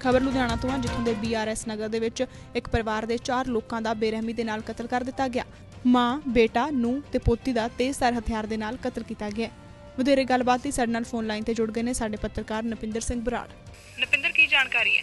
ਖਬਰ ਲੁਧਿਆਣਾ ਤੋਂ ਹੈ ਜਿੱਥੋਂ ਦੇ ਬੀਆਰਐਸ ਨਗਰ ਦੇ ਵਿੱਚ ਇੱਕ ਪਰਿਵਾਰ ਦੇ 4 ਲੋਕਾਂ ਦਾ ਬੇਰਹਿਮੀ ਦੇ ਨਾਲ ਕਤਲ ਕਰ ਦਿੱਤਾ ਗਿਆ। ਮਾਂ, ਬੇਟਾ ਨੂੰ ਤੇ ਪੋਤੀ ਦਾ ਤੇਜ਼ਧਾਰ ਹਥਿਆਰ ਦੇ ਨਾਲ ਕਤਲ ਕੀਤਾ ਗਿਆ ਵਧੇਰੇ ਗੱਲਬਾਤ ਲਈ ਸਾਡੇ ਨਾਲ ਫੋਨ ਲਾਈਨ ਤੇ ਜੁੜ ਗਏ ਨੇ ਸਾਡੇ ਪੱਤਰਕਾਰ ਨਪਿੰਦਰ ਸਿੰਘ ਬਰਾੜ। ਨਪਿੰਦਰ, ਕੀ ਜਾਣਕਾਰੀ ਹੈ?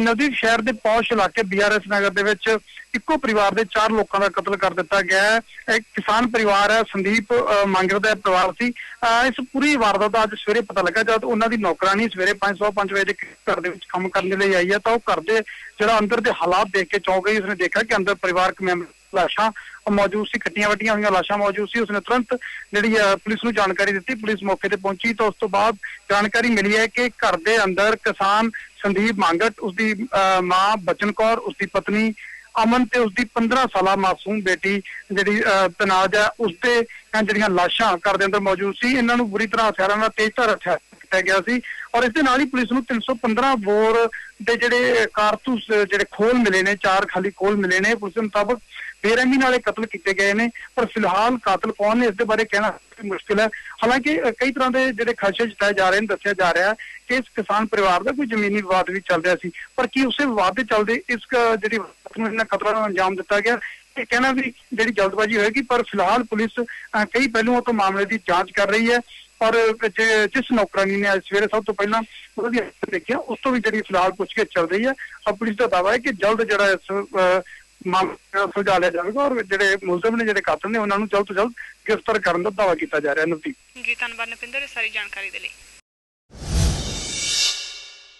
ਨਵਦੀਪ ਸ਼ਹਿਰ ਦੇ ਪੌਸ਼ ਇਲਾਕੇ ਬੀਆਰਐਸ ਨਗਰ ਦੇ ਵਿੱਚ ਇੱਕੋ ਪਰਿਵਾਰ ਦੇ ਚਾਰ ਲੋਕਾਂ ਦਾ ਕਤਲ ਕਰ ਦਿੱਤਾ ਗਿਆ ਹੈ। ਇੱਕ ਕਿਸਾਨ ਪਰਿਵਾਰ ਹੈ ਸੰਦੀਪ ਅ, ਮੰਗਰ ਦਾ ਪਰਿਵਾਰ ਸੀ। ਅ, ਇਸ ਪੂਰੀ ਵਾਰਦਾਤ ਦਾ ਅੱਜ ਸਵੇਰੇ ਪਤਾ ਲੱਗਾ ਜਦ ਉਹਨਾਂ ਦੀ ਨੌਕਰਾਨੀ ਸਵੇਰੇ 5:05 ਵਜੇ ਦੇ ਘਰ ਦੇ ਵਿੱਚ ਕੰਮ ਕਰਨ ਲਈ ਆਈ ਹੈ ਤਾਂ ਉਹ ਘਰ ਦੇ ਜਿਹੜਾ ਅੰਦਰ ਦੇ ਹਾਲਾਤ ਦੇਖ ਕੇ ਚੌਂਕ ਗਈ ਉਸਨੇ ਦੇਖਿਆ ਕਿ ਅੰਦਰ ਪਰਿਵਾਰਕ ਮੈਂਬਰ ਲਾਸ਼ਾਂ ਮੌਜੂਦ ਸੀ ਖੱਟੀਆਂ ਵੱਟੀਆਂ ਹੋਈਆਂ ਲਾਸ਼ਾਂ ਮੌਜੂਦ ਸੀ। ਉਸਨੇ ਤੁਰੰਤ ਜਿਹੜੀ ਪੁਲਿਸ ਨੂੰ ਜਾਣਕਾਰੀ ਦਿੱਤੀ। ਪੁਲਿਸ ਮੌਕੇ ਤੇ ਪਹੁੰਚੀ ਤਾਂ ਉਸ ਤੋਂ ਬਾਅਦ ਜਾਣਕਾਰੀ ਮਿਲੀ ਹੈ ਕਿ ਘਰ ਦੇ ਅੰਦਰ ਕਿਸਾਨ ਸੰਦੀਪ ਮੰਗਟ ਉਸਦੀ ਅ, ਮਾਂ ਬਚਨ ਕੌਰ ਉਸਦੀ ਪਤਨੀ ਅਮਨ ਤੇ ਉਸਦੀ 15 ਸਾਲਾ ਮਾਸੂਮ ਬੇਟੀ ਜਿਹੜੀ ਅ, ਤਨਾਜ ਹੈ ਉਸਦੇ ਜਿਹੜੀਆਂ ਲਾਸ਼ਾਂ ਘਰ ਦੇ ਅੰਦਰ ਮੌਜੂਦ ਸੀ ਇਹਨਾਂ ਨੂੰ ਬੁਰੀ ਤਰ੍ਹਾਂ ਹਥਿਆਰਾਂ ਨਾਲ ਤੇਜ਼ਧਾਰ ਹਥਿਆਰ ਕੀਤਾ ਗਿਆ ਸੀ ਔਰ ਇਸ ਦੇ ਨਾਲ ਹੀ ਪੁਲਿਸ ਨੂੰ 315 ਬੋਰ ਦੇ ਜਿਹੜੇ ਕਾਰਤੂਸ ਜਿਹੜੇ ਖੋਲ ਮਿਲੇ ਨੇ, ਚਾਰ ਖਾਲੀ ਖੋਲ ਮਿਲੇ ਨੇ, ਪੁਲਿਸ ਮੁਤਾਬਕ ਬੇਰਹਿਮੀ ਨਾਲ ਇਹ ਕਤਲ ਕੀਤੇ ਗਏ ਨੇ, ਪਰ ਫਿਲਹਾਲ ਕਾਤਲ ਕੌਣ ਨੇ, ਇਸ ਦੇ ਬਾਰੇ ਕਹਿਣਾ ਮੁਸ਼ਕਿਲ ਹੈ। ਹਾਲਾਂਕਿ ਕਈ ਤਰ੍ਹਾਂ ਦੇ ਜਿਹੜੇ ਖਦਸ਼ੇ ਜਤਾਏ ਜਾ ਰਹੇ ਨੇ, ਦੱਸਿਆ ਜਾ ਰਿਹਾ ਹੈ ਕਿ ਇਸ ਕਿਸਾਨ ਪਰਿਵਾਰ ਦਾ ਕੋਈ ਜ਼ਮੀਨੀ ਵਿਵਾਦ ਵੀ ਚੱਲ ਰਿਹਾ ਸੀ, ਪਰ ਕੀ ਉਸੇ ਵਿਵਾਦ ਦੇ ਚੱਲਦੇ ਇਸ ਜਿਹੜੀ ਨੂੰ ਇਹਨਾਂ ਕਤਲਾਂ ਨੂੰ ਅੰਜਾਮ ਦਿੱਤਾ ਗਿਆ, ਇਹ ਕਹਿਣਾ ਵੀ ਜਿਹੜੀ ਜਲਦਬਾਜ਼ੀ ਹੋਏਗੀ, ਪਰ ਫਿਲਹਾਲ ਪੁਲਿਸ ਕਈ ਪਹਿਲੂਆਂ ਤੋਂ ਮਾਮਲੇ ਦੀ ਜਾਂਚ ਕਰ ਰਹੀ ਹੈ। ਔਰ ਜਿਸ ਨੌਕਰਾਨੀ ਨੇ ਅੱਜ ਸਵੇਰੇ ਸਭ ਤੋਂ ਪਹਿਲਾਂ ਉਹਦੀ ਦੇਖਿਆ ਉਸ ਤੋਂ ਵੀ ਜਿਹੜੀ ਫਿਲਹਾਲ ਪੁੱਛਗਿੱਛ ਚੱਲ ਰਹੀ ਹੈ ਔਰ ਪੁਲਿਸ ਦਾ ਦਾਅਵਾ ਹੈ ਕਿ ਜਲਦ ਜਿਹੜਾ ਇਸ ਅ, ਮਾਮਲੇ ਸੁਲਝਾ ਲਿਆ ਜਾਵੇਗਾ ਔਰ ਜਿਹੜੇ ਮੁਲਜ਼ਮ ਨੇ ਜਿਹੜੇ ਕਾਤਲ ਨੇ ਉਹਨਾਂ ਨੂੰ ਜਲਦ ਤੋਂ ਜਲਦ ਗ੍ਰਿਫਤਾਰ ਕਰਨ ਦਾ ਦਾਅਵਾ ਕੀਤਾ ਜਾ ਰਿਹਾ ਹੈ ਨਵਦੀਪ ਜੀ ਧੰਨਵਾਦ ਨਪਿੰਦਰ ਇਸ ਸਾਰੀ ਜਾਣਕਾਰੀ ਦੇ ਲਈ।